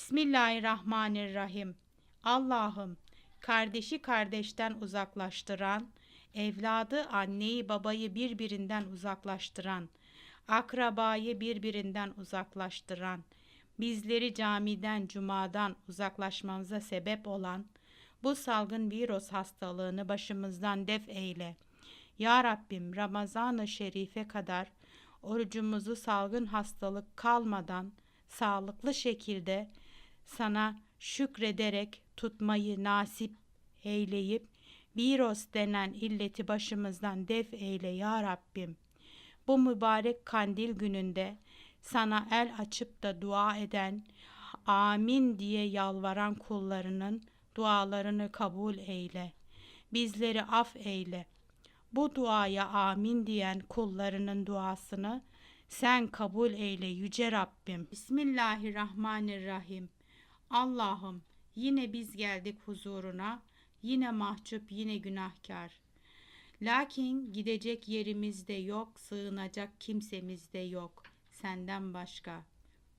Bismillahirrahmanirrahim. Allah'ım kardeşi kardeşten uzaklaştıran, evladı anneyi babayı birbirinden uzaklaştıran, akrabayı birbirinden uzaklaştıran, bizleri camiden, cumadan uzaklaşmamıza sebep olan bu salgın virüs hastalığını başımızdan def eyle. Ya Rabbim Ramazan-ı Şerife kadar orucumuzu salgın hastalık kalmadan sağlıklı şekilde sana şükrederek tutmayı nasip eyleyip virüs denen illeti başımızdan def eyle ya Rabbim. Bu mübarek kandil gününde sana el açıp da dua eden, amin diye yalvaran kullarının dualarını kabul eyle. Bizleri af eyle. Bu duaya amin diyen kullarının duasını sen kabul eyle yüce Rabbim. Bismillahirrahmanirrahim. Allah'ım yine biz geldik huzuruna, yine mahcup, yine günahkar. Lakin gidecek yerimiz de yok, sığınacak kimsemiz de yok senden başka.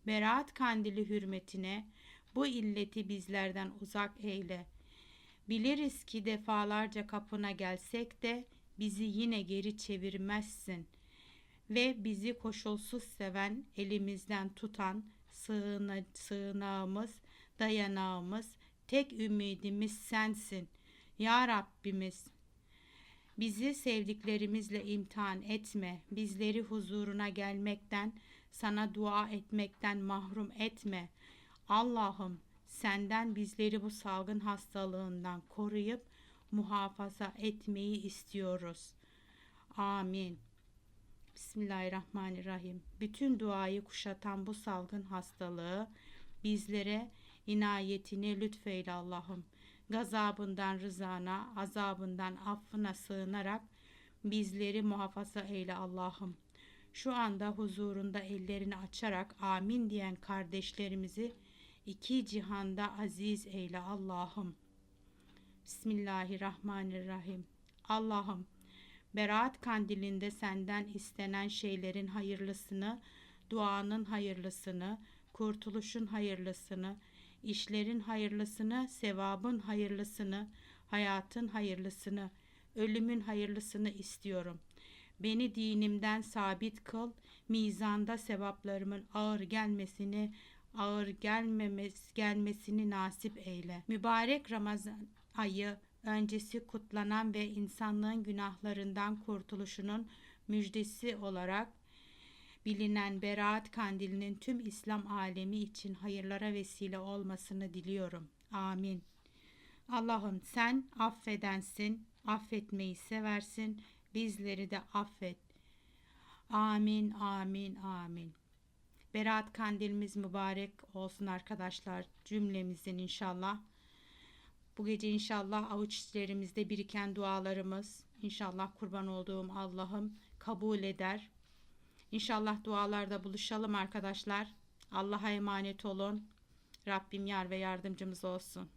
Berat kandili hürmetine bu illeti bizlerden uzak eyle. Biliriz ki defalarca kapına gelsek de bizi yine geri çevirmezsin ve bizi koşulsuz seven, elimizden tutan sığına, sığınağımız, dayanağımız, tek ümidimiz sensin. Ya Rabbimiz, bizi sevdiklerimizle imtihan etme, bizleri huzuruna gelmekten, sana dua etmekten mahrum etme. Allah'ım senden bizleri bu salgın hastalığından koruyup muhafaza etmeyi istiyoruz. Amin. Bismillahirrahmanirrahim. Bütün duayı kuşatan bu salgın hastalığı bizlere inayetini lütfeyle Allah'ım. Gazabından rızana, azabından affına sığınarak bizleri muhafaza eyle Allah'ım. Şu anda huzurunda ellerini açarak amin diyen kardeşlerimizi iki cihanda aziz eyle Allah'ım. Bismillahirrahmanirrahim. Allah'ım Berat kandilinde senden istenen şeylerin hayırlısını, duanın hayırlısını, kurtuluşun hayırlısını, işlerin hayırlısını, sevabın hayırlısını, hayatın hayırlısını, ölümün hayırlısını istiyorum. Beni dinimden sabit kıl, mizanda sevaplarımın ağır gelmesini, ağır gelmemes, gelmesini nasip eyle. Mübarek Ramazan ayı öncesi kutlanan ve insanlığın günahlarından kurtuluşunun müjdesi olarak bilinen Berat Kandili'nin tüm İslam alemi için hayırlara vesile olmasını diliyorum. Amin. Allah'ım sen affedensin, affetmeyi seversin, bizleri de affet. Amin, amin, amin. Berat kandilimiz mübarek olsun arkadaşlar cümlemizin inşallah. Bu gece inşallah avuç içlerimizde biriken dualarımız inşallah kurban olduğum Allah'ım kabul eder. İnşallah dualarda buluşalım arkadaşlar. Allah'a emanet olun. Rabbim yar ve yardımcımız olsun.